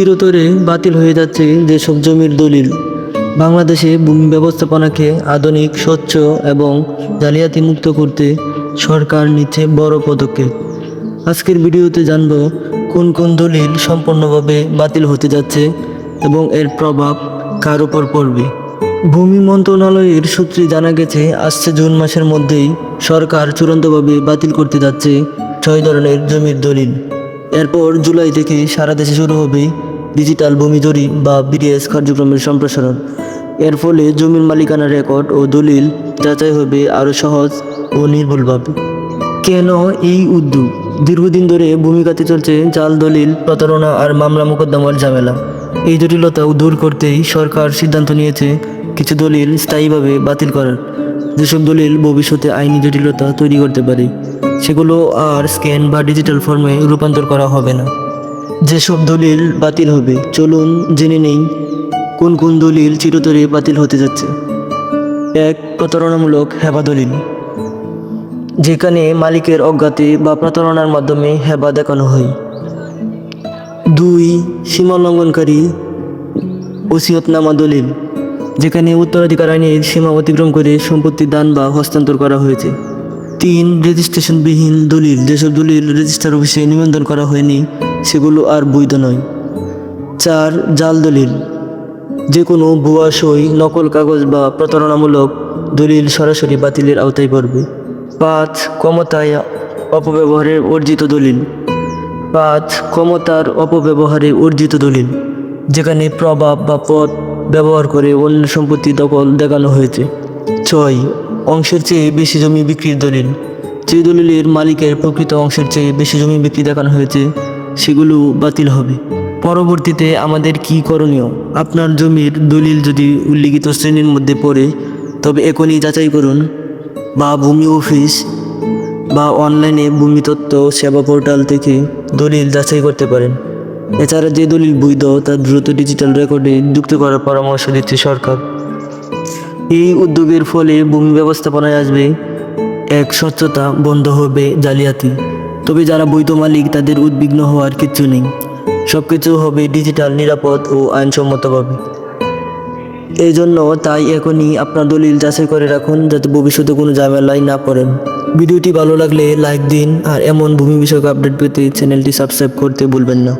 চিরতরে বাতিল হয়ে যাচ্ছে যেসব জমির দলিল। বাংলাদেশে ভূমি ব্যবস্থাপনাকে আধুনিক, স্বচ্ছ এবং জালিয়াতি মুক্ত করতে সরকার নিচ্ছে বড় পদক্ষেপ। আজকের ভিডিওতে জানব কোন কোন দলিল সম্পূর্ণভাবে বাতিল হতে যাচ্ছে এবং এর প্রভাব কার উপর পড়বে। ভূমি মন্ত্রণালয়ের সূত্রে জানা গেছে, আসছে জুন মাসের মধ্যেই সরকার চূড়ান্তভাবে বাতিল করতে যাচ্ছে ছয় ধরনের জমির দলিল। এরপর জুলাই থেকে সারা দেশে শুরু হবে ডিজিটাল ভূমি জরিপ বা বিডিএস কার্যক্রমের সম্প্রসারণ। এর ফলে জমির মালিকানা রেকর্ড ও দলিল যাচাই হবে আরও সহজ ও নির্ভুলভাবে। কেন এই উদ্যোগ? দীর্ঘদিন ধরে ভূমিকাতে চলছে জাল দলিল, প্রতারণা আর মামলা মোকদ্দমার ঝামেলা। এই জটিলতাও দূর করতেই সরকার সিদ্ধান্ত নিয়েছে কিছু দলিল স্থায়ীভাবে বাতিল করার। যেসব দলিল ভবিষ্যতে আইনি জটিলতা তৈরি করতে পারে, সেগুলো আর স্ক্যান বা ডিজিটাল ফর্মে রূপান্তর করা হবে না। যেসব দলিল বাতিল হবে, চলুন জেনে নেই কোন কোন দলিল চিরতরে বাতিল হতে যাচ্ছে। এক প্রতারণামূলক হেবা দলিল, যেখানে মালিকের অজ্ঞাতে বা প্রতারণার মাধ্যমে হেবা দেখানো হয়। দুই সীমা লঙ্ঘনকারী ওসিয়তনামা দলিল, যেখানে উত্তরাধিকার আইনের সীমা অতিক্রম করে সম্পত্তি দান বা হস্তান্তর করা হয়েছে। তিন রেজিস্ট্রেশনবিহীন দলিল, যেসব দলিল রেজিস্টার অফিসে নিবন্ধন করা হয়নি সেগুলো আর বৈধ নয়। চার, জাল দলিল। যে কোনো ভুয়া সই, নকল কাগজ বা প্রতারণামূলক দলিল সরাসরি বাতিলের আওতায় পড়বে। পাঁচ, ক্ষমতায় অপব্যবহারের অর্জিত দলিল। পাঁচ, ক্ষমতার অপব্যবহারে অর্জিত দলিল, যেখানে প্রভাব বা পথ ব্যবহার করে অন্য সম্পত্তি দখল দেখানো হয়েছে। ছয়, অংশের চেয়ে বেশি জমি বিক্রির দলিল। যে দলিলের মালিকের প্রকৃত অংশের চেয়ে বেশি জমি বিক্রি দেখানো হয়েছে সেগুলো বাতিল হবে। পরবর্তীতে আমাদের কি করণীয়? আপনার জমির দলিল যদি উল্লিখিত শ্রেণির মধ্যে পড়ে, তবে এখনই যাচাই করুন। বা ভূমি অফিস বা অনলাইনে ভূমি তত্ত্ব সেবা পোর্টাল থেকে দলিল যাচাই করতে পারেন। এছাড়া যে দলিল বৈধ, তা দ্রুত ডিজিটাল রেকর্ডে যুক্ত করার পরামর্শ দিচ্ছে সরকার। এই উদ্যোগের ফলে ভূমি ব্যবস্থাপনায় আসবে এক স্বচ্ছতা বন্ধ হবে জালিয়াতি। তবে যারা বৈধ মালিক, তাদের উদ্বিগ্ন হওয়ার কিছু নেই। সব কিছু হবে ডিজিটাল, নিরাপদ ও আইনসম্মতভাবে। এই জন্য তাই এখনই আপনার দলিল যাচাই করে রাখুন, যাতে ভবিষ্যতে কোনো ঝামেলায় না পড়েন। ভিডিওটি ভালো লাগলে লাইক দিন, আর এমন ভূমি বিষয়ক আপডেট পেতে চ্যানেলটি সাবস্ক্রাইব করতে ভুলবেন না।